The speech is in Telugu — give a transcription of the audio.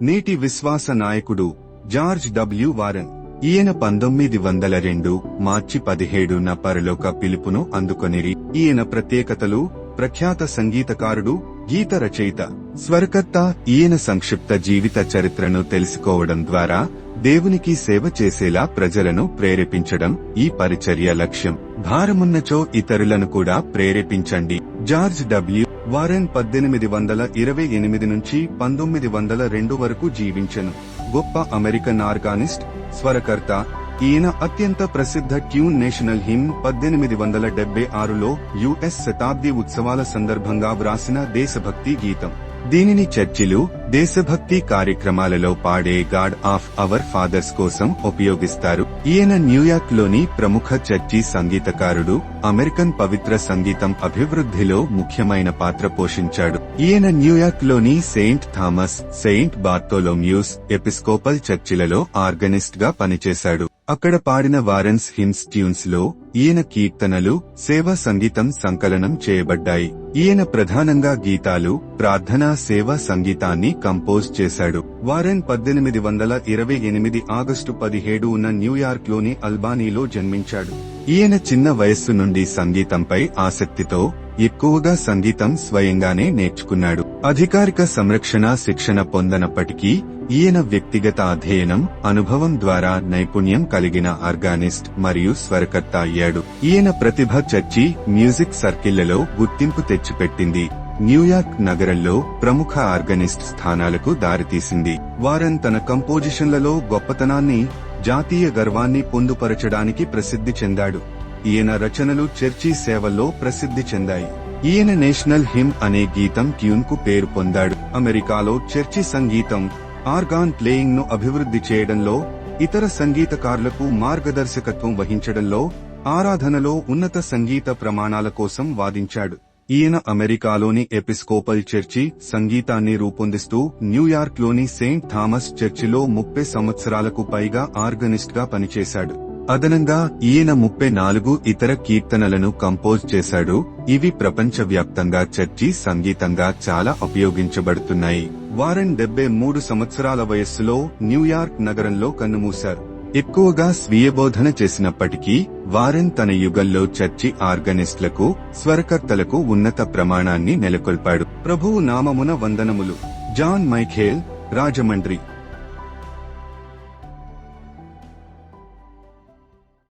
నేటి విశ్వాస నాయకుడు జార్జ్ డబ్ల్యూ వారన్. ఈయన పంతొమ్మిది వందల రెండు మార్చి పదిహేడున పరలోక పిలుపును అందుకొనిరి. ఈయన ప్రత్యేకతలు ప్రఖ్యాత సంగీతకారుడు గీత రచయిత స్వరకర్త ఈయన సంక్షిప్త జీవిత చరిత్రను తెలుసుకోవడం ద్వారా దేవునికి సేవ చేసేలా ప్రజలను ప్రేరేపించడం ఈ పరిచర్య లక్ష్యం. భారమున్నచో ఇతరులను కూడా ప్రేరేపించండి. జార్జ్ డబ్ల్యూ వారెన్ పద్దెనిమిది వందల ఇరవై ఎనిమిది నుంచి పంతొమ్మిది వందల రెండు వరకు జీవించెను. గొప్ప అమెరికన్ ఆర్గానిస్ట్ స్వరకర్త ఈయన అత్యంత ప్రసిద్ధ ట్యూన్ నేషనల్ హిమ్ పద్దెనిమిది వందల డెబ్బై ఆరులో యుఎస్ శతాబ్ది ఉత్సవాల సందర్భంగా వ్రాసిన దేశభక్తి గీతం. దీనిని చర్చిలు దేశభక్తి కార్యక్రమాలలో పాడే గాడ్ ఆఫ్ అవర్ ఫాదర్స్ కోసం ఉపయోగిస్తారు. ఈయన న్యూయార్క్లోని ప్రముఖ చర్చి సంగీతకారుడు అమెరికన్ పవిత్ర సంగీతం అభివృద్ధిలో ముఖ్యమైన పాత్ర పోషించాడు. ఈయన న్యూయార్క్లోని Saint Thomas Saint Bartholomew's Episcopal చర్చిలలో ఆర్గనిస్ట్గా పనిచేశాడు. అక్కడ పాడిన వారెన్స్ హిమ్స్ ట్యూన్స్లో ఈయన కీర్తనలు సేవా సంగీతం సంకలనం చేయబడ్డాయి. ఈయన ప్రధానంగా గీతాలు ప్రార్థనా సేవా సంగీతాన్ని కంపోజ్ చేశాడు. వారెన్ పద్దెనిమిది వందల ఇరవై ఎనిమిది ఆగస్టు పదిహేడు ఉన్న న్యూయార్క్లోని అల్బానీలో జన్మించాడు. ఈయన చిన్న వయస్సు నుండి సంగీతంపై ఆసక్తితో ఎక్కువగా సంగీతం స్వయంగానే నేర్చుకున్నాడు. అధికారిక సంరక్షణ శిక్షణ పొందనప్పటికీ ఈయన వ్యక్తిగత అధ్యయనం అనుభవం ద్వారా నైపుణ్యం కలిగిన ఆర్గానిస్ట్ మరియు స్వరకర్త అయ్యాడు. ఈయన ప్రతిభ చర్చి మ్యూజిక్ సర్కిళ్ళలో గుర్తింపు తెచ్చిపెట్టింది. న్యూయార్క్ నగరంలో ప్రముఖ ఆర్గనిస్ట్ స్థానాలకు దారితీసింది. వారన్ తన కంపోజిషన్లలో గొప్పతనాన్ని జాతీయ గర్వాన్ని పొందుపరచడానికి ప్రసిద్ధి చెందాడు. ఈయన రచనలు చర్చి సేవల్లో ప్రసిద్ధి చెందాయి. ఈయన నేషనల్ హిమ్ అనే గీతం ట్యూన్కు పేరు పొందాడు. అమెరికాలో చర్చి సంగీతం ఆర్గాన్ ప్లేయింగ్ను అభివృద్ధి చేయడంలో ఇతర సంగీతకారులకు మార్గదర్శకత్వం వహించడంలో ఆరాధనలో ఉన్నత సంగీత ప్రమాణాల కోసం వాదించాడు. ఈయన అమెరికాలోని ఎపిస్కోపల్ చర్చి సంగీతాన్ని రూపొందిస్తూ న్యూయార్క్లోని సెయింట్ థామస్ చర్చిలో ముప్పై సంవత్సరాలకు పైగా ఆర్గనిస్ట్గా పనిచేశాడు. అదనంగా ఈయన ముప్పై నాలుగు ఇతర కీర్తనలను కంపోజ్ చేశాడు. ఇవి ప్రపంచవ్యాప్తంగా చర్చి సంగీతంగా చాలా ఉపయోగించబడుతున్నాయి. వారెన్ డెబ్బై మూడు సంవత్సరాల వయస్సులో న్యూయార్క్ నగరంలో కన్నుమూశారు. ఎక్కువగా స్వీయబోధన చేసినప్పటికీ వారెన్ తన యుగంలో చర్చి ఆర్గనిస్టులకు స్వరకర్తలకు ఉన్నత ప్రమాణాన్ని నెలకొల్పాడు. ప్రభువు నామమున వందనములు. John Michael Rajahmundry.